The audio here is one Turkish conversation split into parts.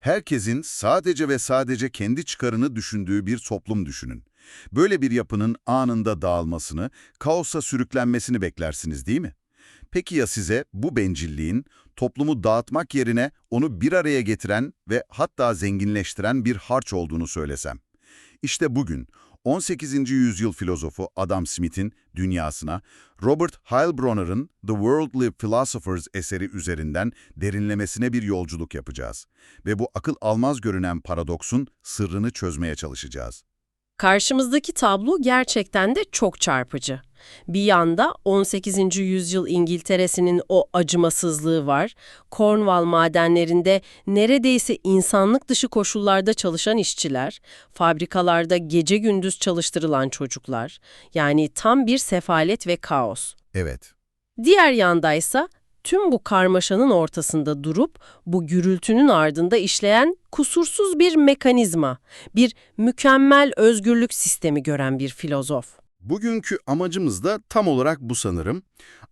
Herkesin sadece ve sadece kendi çıkarını düşündüğü bir toplum düşünün. Böyle bir yapının anında dağılmasını, kaosa sürüklenmesini beklersiniz değil mi? Peki ya size bu bencilliğin toplumu dağıtmak yerine onu bir araya getiren ve hatta zenginleştiren bir harç olduğunu söylesem? İşte bugün 18. yüzyıl filozofu Adam Smith'in dünyasına Robert Heilbronner'ın The Worldly Philosophers eseri üzerinden derinlemesine bir yolculuk yapacağız. Ve bu akıl almaz görünen paradoksun sırrını çözmeye çalışacağız. Karşımızdaki tablo gerçekten de çok çarpıcı. Bir yanda 18. yüzyıl İngiltere'sinin o acımasızlığı var. Cornwall madenlerinde neredeyse insanlık dışı koşullarda çalışan işçiler, fabrikalarda gece gündüz çalıştırılan çocuklar, yani tam bir sefalet ve kaos. Evet, Diğer yandaysa tüm bu karmaşanın ortasında durup bu gürültünün ardında işleyen kusursuz bir mekanizma, bir mükemmel özgürlük sistemi gören bir filozof. Bugünkü amacımız da tam olarak bu sanırım.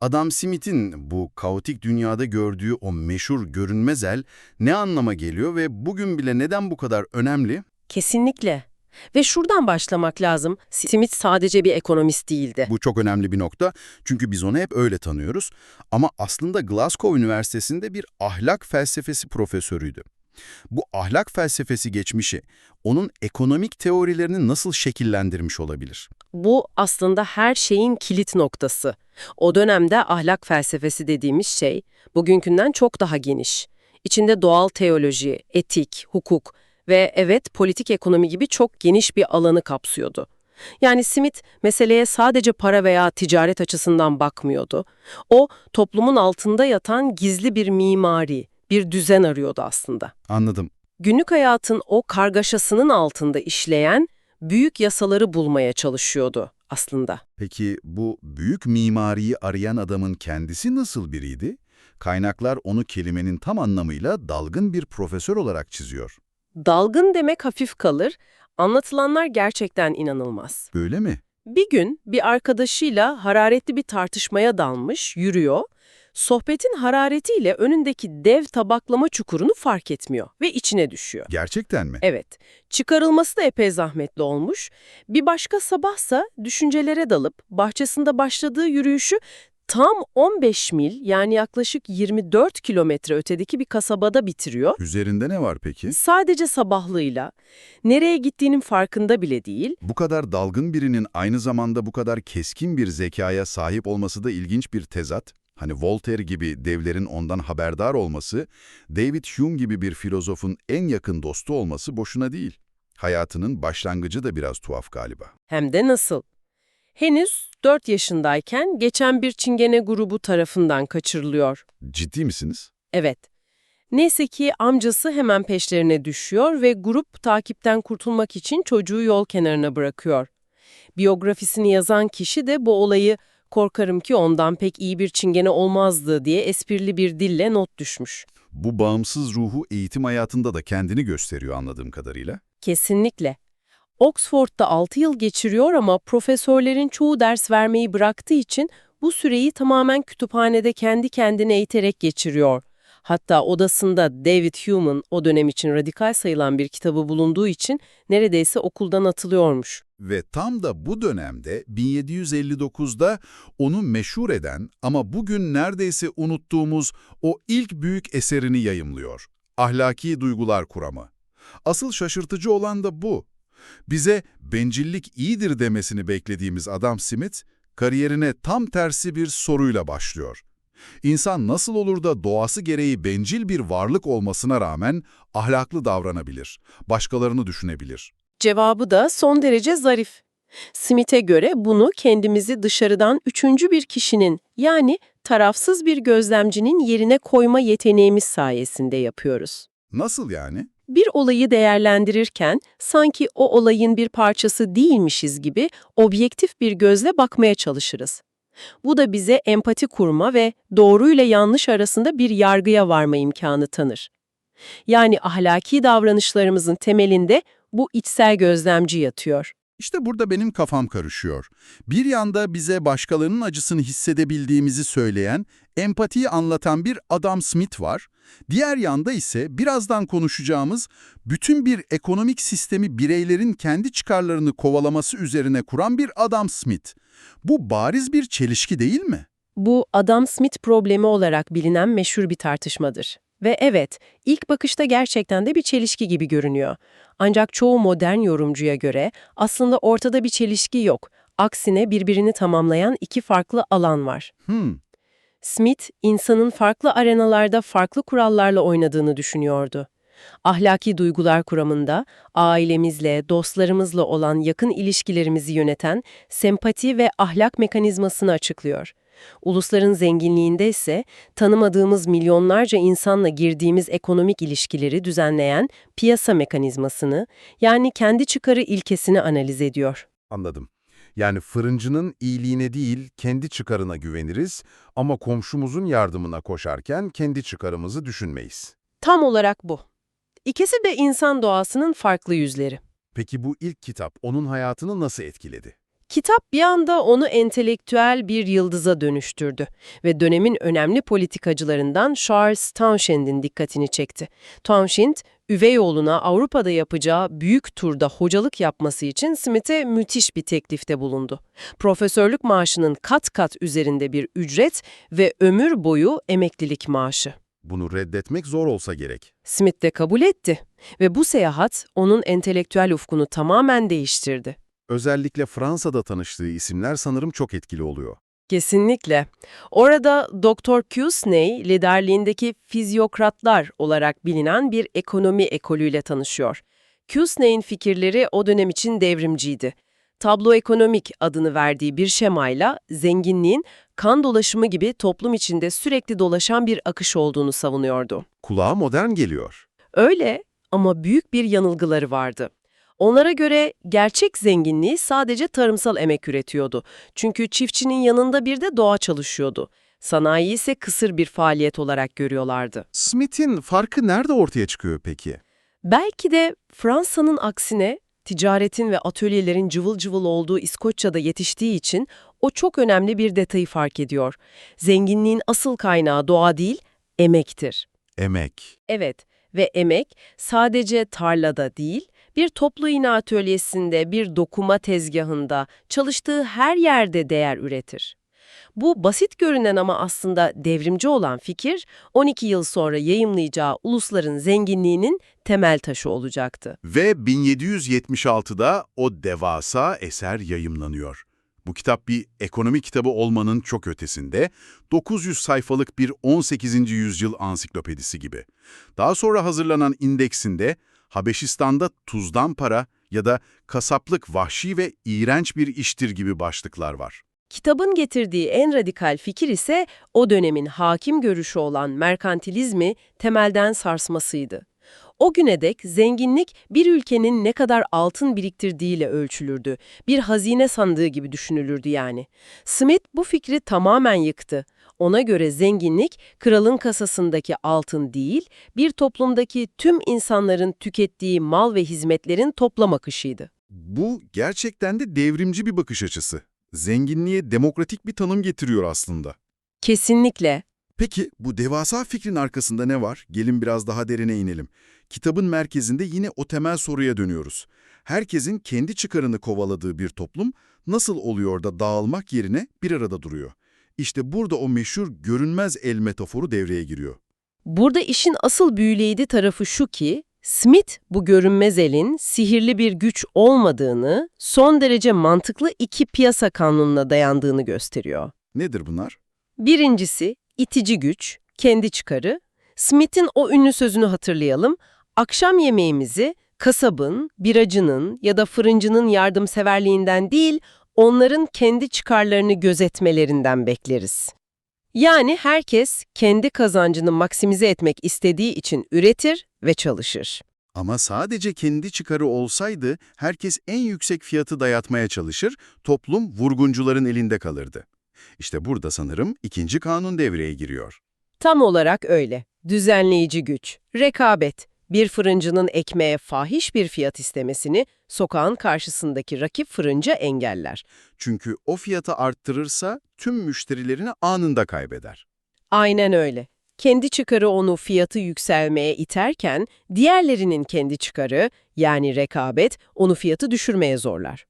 Adam Smith'in bu kaotik dünyada gördüğü o meşhur görünmez el ne anlama geliyor ve bugün bile neden bu kadar önemli? Kesinlikle. Ve şuradan başlamak lazım. Smith sadece bir ekonomist değildi. Bu çok önemli bir nokta çünkü biz onu hep öyle tanıyoruz. Ama aslında Glasgow Üniversitesi'nde bir ahlak felsefesi profesörüydü. Bu ahlak felsefesi geçmişi onun ekonomik teorilerini nasıl şekillendirmiş olabilir? Bu aslında her şeyin kilit noktası. O dönemde ahlak felsefesi dediğimiz şey bugünkünden çok daha geniş. İçinde doğal teoloji, etik, hukuk ve evet politik ekonomi gibi çok geniş bir alanı kapsıyordu. Yani Smith meseleye sadece para veya ticaret açısından bakmıyordu. O toplumun altında yatan gizli bir mimari, bir düzen arıyordu aslında. Anladım. Günlük hayatın o kargaşasının altında işleyen büyük yasaları bulmaya çalışıyordu aslında. peki bu büyük mimariyi arayan adamın kendisi nasıl biriydi? Kaynaklar onu kelimenin tam anlamıyla dalgın bir profesör olarak çiziyor. Dalgın demek hafif kalır, anlatılanlar gerçekten inanılmaz. Böyle mi? Bir gün bir arkadaşıyla hararetli bir tartışmaya dalmış, yürüyor. Sohbetin hararetiyle önündeki dev tabaklama çukurunu fark etmiyor ve içine düşüyor. Gerçekten mi? Evet, çıkarılması da epey zahmetli olmuş. Bir başka sabahsa düşüncelere dalıp bahçesinde başladığı yürüyüşü tam 15 mil yani yaklaşık 24 kilometre ötedeki bir kasabada bitiriyor. Üzerinde ne var peki? Sadece sabahlığıyla, nereye gittiğinin farkında bile değil. Bu kadar dalgın birinin aynı zamanda bu kadar keskin bir zekaya sahip olması da ilginç bir tezat. Hani Voltaire gibi devlerin ondan haberdar olması, David Hume gibi bir filozofun en yakın dostu olması boşuna değil. Hayatının başlangıcı da biraz tuhaf galiba. Hem de nasıl? Henüz 4 yaşındayken geçen bir çingene grubu tarafından kaçırılıyor. Ciddi misiniz? Evet. Neyse ki amcası hemen peşlerine düşüyor ve grup takipten kurtulmak için çocuğu yol kenarına bırakıyor. Biyografisini yazan kişi de bu olayı korkarım ki ondan pek iyi bir çingene olmazdı diye esprili bir dille not düşmüş. Bu bağımsız ruhu eğitim hayatında da kendini gösteriyor anladığım kadarıyla. Kesinlikle. Oxford'da 6 yıl geçiriyor ama profesörlerin çoğu ders vermeyi bıraktığı için bu süreyi tamamen kütüphanede kendi kendine eğiterek geçiriyor. Hatta odasında David Hume'un o dönem için radikal sayılan bir kitabı bulunduğu için neredeyse okuldan atılıyormuş. Ve tam da bu dönemde 1759'da onu meşhur eden ama bugün neredeyse unuttuğumuz o ilk büyük eserini yayımlıyor. Ahlaki Duygular Kuramı. Asıl şaşırtıcı olan da bu. Bize bencillik iyidir demesini beklediğimiz adam Smith, kariyerine tam tersi bir soruyla başlıyor. İnsan nasıl olur da doğası gereği bencil bir varlık olmasına rağmen ahlaklı davranabilir, başkalarını düşünebilir? Cevabı da son derece zarif. Smith'e göre bunu kendimizi dışarıdan üçüncü bir kişinin yani tarafsız bir gözlemcinin yerine koyma yeteneğimiz sayesinde yapıyoruz. Nasıl yani? Bir olayı değerlendirirken sanki o olayın bir parçası değilmişiz gibi objektif bir gözle bakmaya çalışırız. Bu da bize empati kurma ve doğru ile yanlış arasında bir yargıya varma imkanı tanır. Yani ahlaki davranışlarımızın temelinde bu içsel gözlemci yatıyor. İşte burada benim kafam karışıyor. Bir yanda bize başkalarının acısını hissedebildiğimizi söyleyen, empatiyi anlatan bir Adam Smith var. Diğer yanda ise birazdan konuşacağımız bütün bir ekonomik sistemi bireylerin kendi çıkarlarını kovalaması üzerine kuran bir Adam Smith. Bu bariz bir çelişki değil mi? Bu Adam Smith problemi olarak bilinen meşhur bir tartışmadır. Ve evet, ilk bakışta gerçekten de bir çelişki gibi görünüyor. Ancak çoğu modern yorumcuya göre aslında ortada bir çelişki yok. Aksine birbirini tamamlayan iki farklı alan var. Hmm, Smith, insanın farklı arenalarda farklı kurallarla oynadığını düşünüyordu. Ahlaki duygular kuramında ailemizle, dostlarımızla olan yakın ilişkilerimizi yöneten sempati ve ahlak mekanizmasını açıklıyor. Ulusların zenginliğinde ise tanımadığımız milyonlarca insanla girdiğimiz ekonomik ilişkileri düzenleyen piyasa mekanizmasını, yani kendi çıkarı ilkesini analiz ediyor. Anladım. Yani fırıncının iyiliğine değil, kendi çıkarına güveniriz ama komşumuzun yardımına koşarken kendi çıkarımızı düşünmeyiz. Tam olarak bu. İkisi de insan doğasının farklı yüzleri. Peki bu ilk kitap onun hayatını nasıl etkiledi? Kitap bir anda onu entelektüel bir yıldıza dönüştürdü ve dönemin önemli politikacılarından Charles Townshend'in dikkatini çekti. Townshend, üvey oğluna Avrupa'da yapacağı büyük turda hocalık yapması için Smith'e müthiş bir teklifte bulundu. Profesörlük maaşının kat kat üzerinde bir ücret ve ömür boyu emeklilik maaşı. Bunu reddetmek zor olsa gerek. Smith de kabul etti ve bu seyahat onun entelektüel ufkunu tamamen değiştirdi. Özellikle Fransa'da tanıştığı isimler sanırım çok etkili oluyor. Kesinlikle. Orada Dr. Cusney liderliğindeki fizyokratlar olarak bilinen bir ekonomi ekolüyle tanışıyor. Cusney'in fikirleri o dönem için devrimciydi. Tablo ekonomik adını verdiği bir şemayla zenginliğin kan dolaşımı gibi toplum içinde sürekli dolaşan bir akış olduğunu savunuyordu. Kulağa modern geliyor. Öyle ama büyük bir yanılgıları vardı. Onlara göre gerçek zenginliği sadece tarımsal emek üretiyordu. Çünkü çiftçinin yanında bir de doğa çalışıyordu. Sanayi ise kısır bir faaliyet olarak görüyorlardı. Smith'in farkı nerede ortaya çıkıyor peki? Belki de Fransa'nın aksine ticaretin ve atölyelerin cıvıl cıvıl olduğu İskoçya'da yetiştiği için o çok önemli bir detayı fark ediyor. Zenginliğin asıl kaynağı doğa değil, emektir. Emek. Evet ve emek sadece tarlada değil, bir toplu iğne atölyesinde, bir dokuma tezgahında, çalıştığı her yerde değer üretir. Bu basit görünen ama aslında devrimci olan fikir, 12 yıl sonra yayımlayacağı ulusların zenginliğinin temel taşı olacaktı. Ve 1776'da o devasa eser yayımlanıyor. Bu kitap bir ekonomi kitabı olmanın çok ötesinde, 900 sayfalık bir 18. yüzyıl ansiklopedisi gibi. Daha sonra hazırlanan indeksinde Habeşistan'da tuzdan para ya da kasaplık vahşi ve iğrenç bir iştir gibi başlıklar var. Kitabın getirdiği en radikal fikir ise o dönemin hakim görüşü olan merkantilizmi temelden sarsmasıydı. O güne dek zenginlik bir ülkenin ne kadar altın biriktirdiğiyle ölçülürdü. Bir hazine sandığı gibi düşünülürdü yani. Smith bu fikri tamamen yıktı. Ona göre zenginlik kralın kasasındaki altın değil, bir toplumdaki tüm insanların tükettiği mal ve hizmetlerin toplam akışıydı. Bu gerçekten de devrimci bir bakış açısı. Zenginliğe demokratik bir tanım getiriyor aslında. Kesinlikle. Peki bu devasa fikrin arkasında ne var? Gelin biraz daha derine inelim. Kitabın merkezinde yine o temel soruya dönüyoruz. Herkesin kendi çıkarını kovaladığı bir toplum nasıl oluyor da dağılmak yerine bir arada duruyor? İşte burada o meşhur görünmez el metaforu devreye giriyor. Burada işin asıl büyüleyici tarafı şu ki, Smith bu görünmez elin sihirli bir güç olmadığını, son derece mantıklı iki piyasa kanununa dayandığını gösteriyor. Nedir bunlar? Birincisi, itici güç, kendi çıkarı. Smith'in o ünlü sözünü hatırlayalım. Akşam yemeğimizi kasabın, biracının ya da fırıncının yardımseverliğinden değil, onların kendi çıkarlarını gözetmelerinden bekleriz. Yani herkes kendi kazancını maksimize etmek istediği için üretir ve çalışır. Ama sadece kendi çıkarı olsaydı herkes en yüksek fiyatı dayatmaya çalışır, toplum vurguncuların elinde kalırdı. İşte burada sanırım ikinci kanun devreye giriyor. Tam olarak öyle. Düzenleyici güç, rekabet, Bir fırıncının ekmeğe fahiş bir fiyat istemesini sokağın karşısındaki rakip fırıncı engeller. Çünkü o fiyatı arttırırsa tüm müşterilerini anında kaybeder. Aynen öyle. Kendi çıkarı onu fiyatı yükselmeye iterken diğerlerinin kendi çıkarı yani rekabet onu fiyatı düşürmeye zorlar.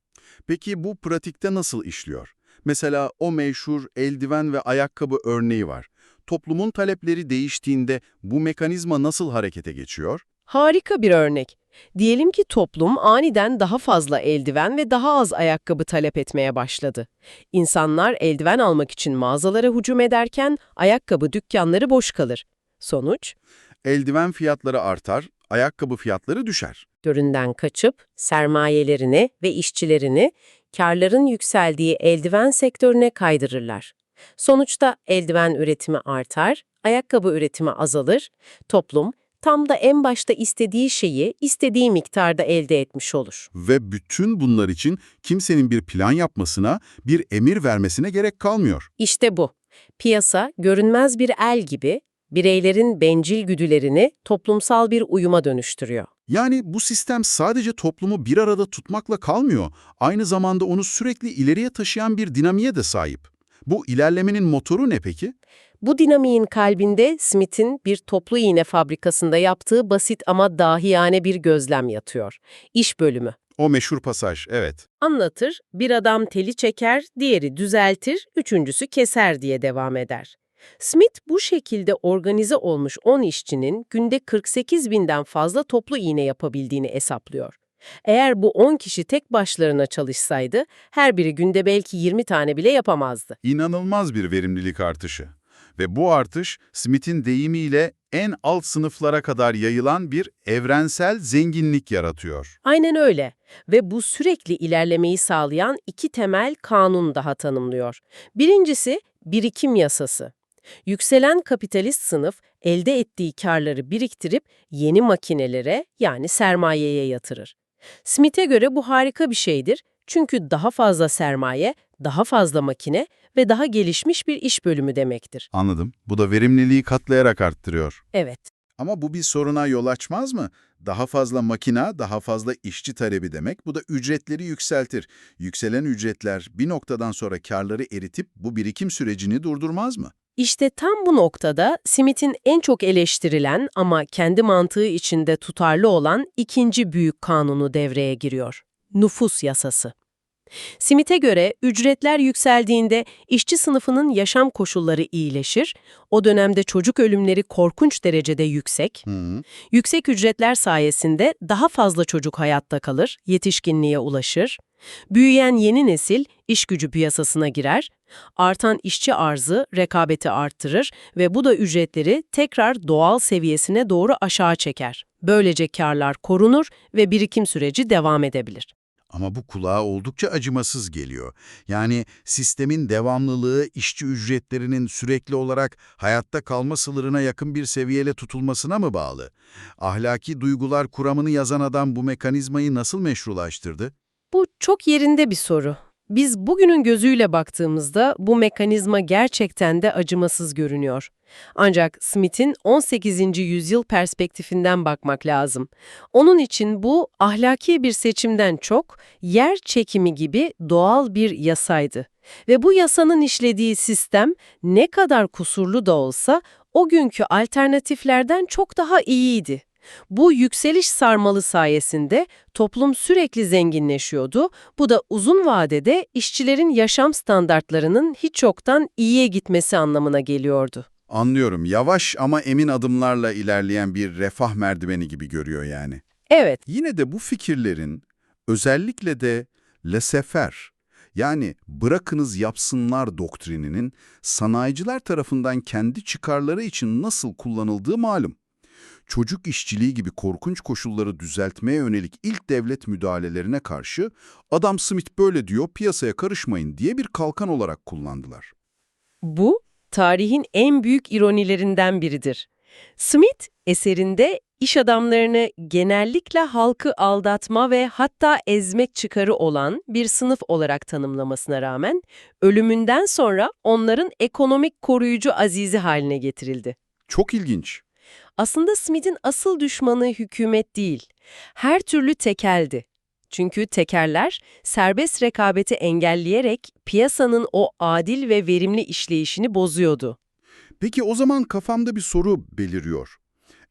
Peki bu pratikte nasıl işliyor? Mesela o meşhur eldiven ve ayakkabı örneği var. Toplumun talepleri değiştiğinde bu mekanizma nasıl harekete geçiyor? Harika bir örnek. Diyelim ki toplum aniden daha fazla eldiven ve daha az ayakkabı talep etmeye başladı. İnsanlar eldiven almak için mağazalara hücum ederken ayakkabı dükkanları boş kalır. Sonuç, Eldiven fiyatları artar, ayakkabı fiyatları düşer. göründen kaçıp sermayelerini ve işçilerini karların yükseldiği eldiven sektörüne kaydırırlar. Sonuçta eldiven üretimi artar, ayakkabı üretimi azalır, toplum tam da en başta istediği şeyi istediği miktarda elde etmiş olur. Ve bütün bunlar için kimsenin bir plan yapmasına, bir emir vermesine gerek kalmıyor. İşte bu. Piyasa, görünmez bir el gibi bireylerin bencil güdülerini toplumsal bir uyuma dönüştürüyor. Yani bu sistem sadece toplumu bir arada tutmakla kalmıyor, aynı zamanda onu sürekli ileriye taşıyan bir dinamiğe de sahip. Bu ilerlemenin motoru ne peki? Bu dinamiğin kalbinde Smith'in bir toplu iğne fabrikasında yaptığı basit ama dahiyane bir gözlem yatıyor. İş bölümü. O meşhur pasaj, evet. Anlatır, bir adam teli çeker, diğeri düzeltir, üçüncüsü keser diye devam eder. Smith bu şekilde organize olmuş 10 işçinin günde 48 binden fazla toplu iğne yapabildiğini hesaplıyor. Eğer bu 10 kişi tek başlarına çalışsaydı, her biri günde belki 20 tane bile yapamazdı. İnanılmaz bir verimlilik artışı. Ve bu artış, Smith'in deyimiyle en alt sınıflara kadar yayılan bir evrensel zenginlik yaratıyor. Aynen öyle ve bu sürekli ilerlemeyi sağlayan iki temel kanun daha tanımlıyor. Birincisi birikim yasası. Yükselen kapitalist sınıf elde ettiği karları biriktirip yeni makinelere yani sermayeye yatırır. Smith'e göre bu harika bir şeydir çünkü daha fazla sermaye, daha fazla makine ve daha gelişmiş bir iş bölümü demektir. Anladım. Bu da verimliliği katlayarak arttırıyor. Evet. Ama bu bir soruna yol açmaz mı? Daha fazla makina, daha fazla işçi talebi demek. Bu da ücretleri yükseltir. Yükselen ücretler bir noktadan sonra karları eritip bu birikim sürecini durdurmaz mı? İşte tam bu noktada Smith'in en çok eleştirilen ama kendi mantığı içinde tutarlı olan ikinci büyük kanunu devreye giriyor. Nüfus yasası. Smith'e göre ücretler yükseldiğinde işçi sınıfının yaşam koşulları iyileşir, o dönemde çocuk ölümleri korkunç derecede yüksek, Hı. yüksek ücretler sayesinde daha fazla çocuk hayatta kalır, yetişkinliğe ulaşır, büyüyen yeni nesil iş gücü piyasasına girer, artan işçi arzı rekabeti arttırır ve bu da ücretleri tekrar doğal seviyesine doğru aşağı çeker. Böylece karlar korunur ve birikim süreci devam edebilir. Ama bu kulağa oldukça acımasız geliyor. Yani sistemin devamlılığı işçi ücretlerinin sürekli olarak hayatta kalma sınırına yakın bir seviyeyle tutulmasına mı bağlı? Ahlaki duygular kuramını yazan adam bu mekanizmayı nasıl meşrulaştırdı? Bu çok yerinde bir soru. Biz bugünün gözüyle baktığımızda bu mekanizma gerçekten de acımasız görünüyor. Ancak Smith'in 18. yüzyıl perspektifinden bakmak lazım. Onun için bu ahlaki bir seçimden çok yer çekimi gibi doğal bir yasaydı. Ve bu yasanın işlediği sistem ne kadar kusurlu da olsa o günkü alternatiflerden çok daha iyiydi. Bu yükseliş sarmalı sayesinde toplum sürekli zenginleşiyordu. Bu da uzun vadede işçilerin yaşam standartlarının hiç yoktan iyiye gitmesi anlamına geliyordu. Anlıyorum. Yavaş ama emin adımlarla ilerleyen bir refah merdiveni gibi görüyor yani. Evet, Yine de bu fikirlerin özellikle de laissez-faire yani bırakınız yapsınlar doktrininin sanayiciler tarafından kendi çıkarları için nasıl kullanıldığı malum. Çocuk işçiliği gibi korkunç koşulları düzeltmeye yönelik ilk devlet müdahalelerine karşı Adam Smith böyle diyor piyasaya karışmayın diye bir kalkan olarak kullandılar. bu tarihin en büyük ironilerinden biridir. Smith eserinde iş adamlarını genellikle halkı aldatma ve hatta ezmek çıkarı olan bir sınıf olarak tanımlamasına rağmen ölümünden sonra onların ekonomik koruyucu azizi haline getirildi. Çok ilginç. Aslında Smith'in asıl düşmanı hükümet değil, her türlü tekeldi. Çünkü tekerler serbest rekabeti engelleyerek piyasanın o adil ve verimli işleyişini bozuyordu. Peki o zaman kafamda bir soru beliriyor.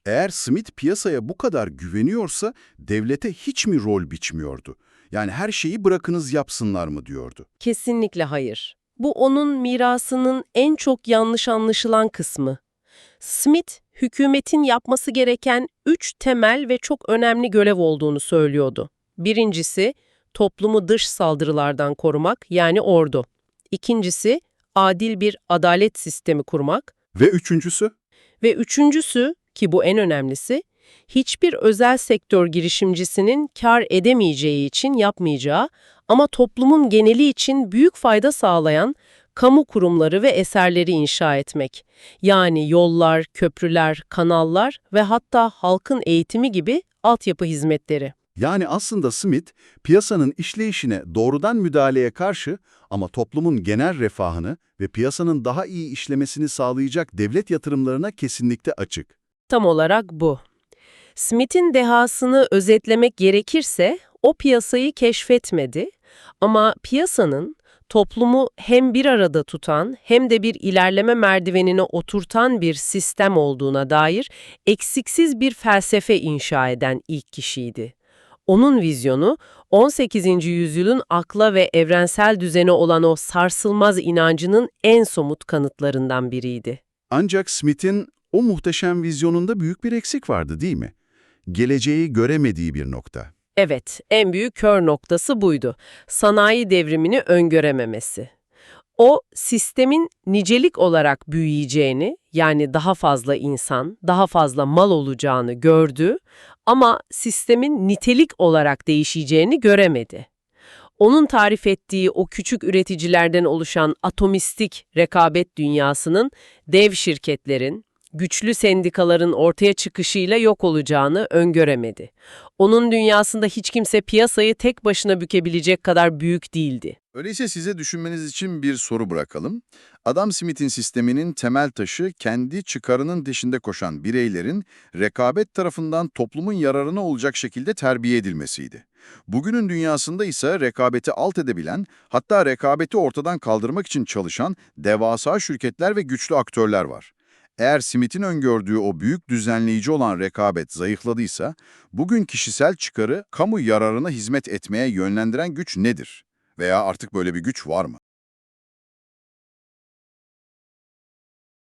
Eğer Smith piyasaya bu kadar güveniyorsa devlete hiç mi rol biçmiyordu? Yani her şeyi bırakınız yapsınlar mı diyordu? Kesinlikle hayır. Bu onun mirasının en çok yanlış anlaşılan kısmı. Smith, hükümetin yapması gereken üç temel ve çok önemli görev olduğunu söylüyordu. Birincisi, toplumu dış saldırılardan korumak yani ordu. İkincisi, adil bir adalet sistemi kurmak. Ve üçüncüsü? Ve üçüncüsü, ki bu en önemlisi, hiçbir özel sektör girişimcisinin kar edemeyeceği için yapmayacağı ama toplumun geneli için büyük fayda sağlayan kamu kurumları ve eserleri inşa etmek. Yani yollar, köprüler, kanallar ve hatta halkın eğitimi gibi altyapı hizmetleri. Yani aslında Smith, piyasanın işleyişine doğrudan müdahaleye karşı ama toplumun genel refahını ve piyasanın daha iyi işlemesini sağlayacak devlet yatırımlarına kesinlikle açık. Tam olarak bu. Smith'in dehasını özetlemek gerekirse o piyasayı keşfetmedi ama piyasanın toplumu hem bir arada tutan hem de bir ilerleme merdivenine oturtan bir sistem olduğuna dair eksiksiz bir felsefe inşa eden ilk kişiydi. Onun vizyonu 18. yüzyılın akla ve evrensel düzene olan o sarsılmaz inancının en somut kanıtlarından biriydi. Ancak Smith'in o muhteşem vizyonunda büyük bir eksik vardı değil mi? Geleceği göremediği bir nokta. Evet, en büyük kör noktası buydu. Sanayi devrimini öngörememesi. O, sistemin nicelik olarak büyüyeceğini, yani daha fazla insan, daha fazla mal olacağını gördü ama sistemin nitelik olarak değişeceğini göremedi. Onun tarif ettiği o küçük üreticilerden oluşan atomistik rekabet dünyasının dev şirketlerin, güçlü sendikaların ortaya çıkışıyla yok olacağını öngöremedi. Onun dünyasında hiç kimse piyasayı tek başına bükebilecek kadar büyük değildi. Öyleyse size düşünmeniz için bir soru bırakalım. Adam Smith'in sisteminin temel taşı kendi çıkarının dışında koşan bireylerin rekabet tarafından toplumun yararına olacak şekilde terbiye edilmesiydi. Bugünün dünyasında ise rekabeti alt edebilen, hatta rekabeti ortadan kaldırmak için çalışan devasa şirketler ve güçlü aktörler var. Eğer Smith'in öngördüğü o büyük düzenleyici olan rekabet zayıfladıysa, bugün kişisel çıkarı kamu yararına hizmet etmeye yönlendiren güç nedir? Veya artık böyle bir güç var mı?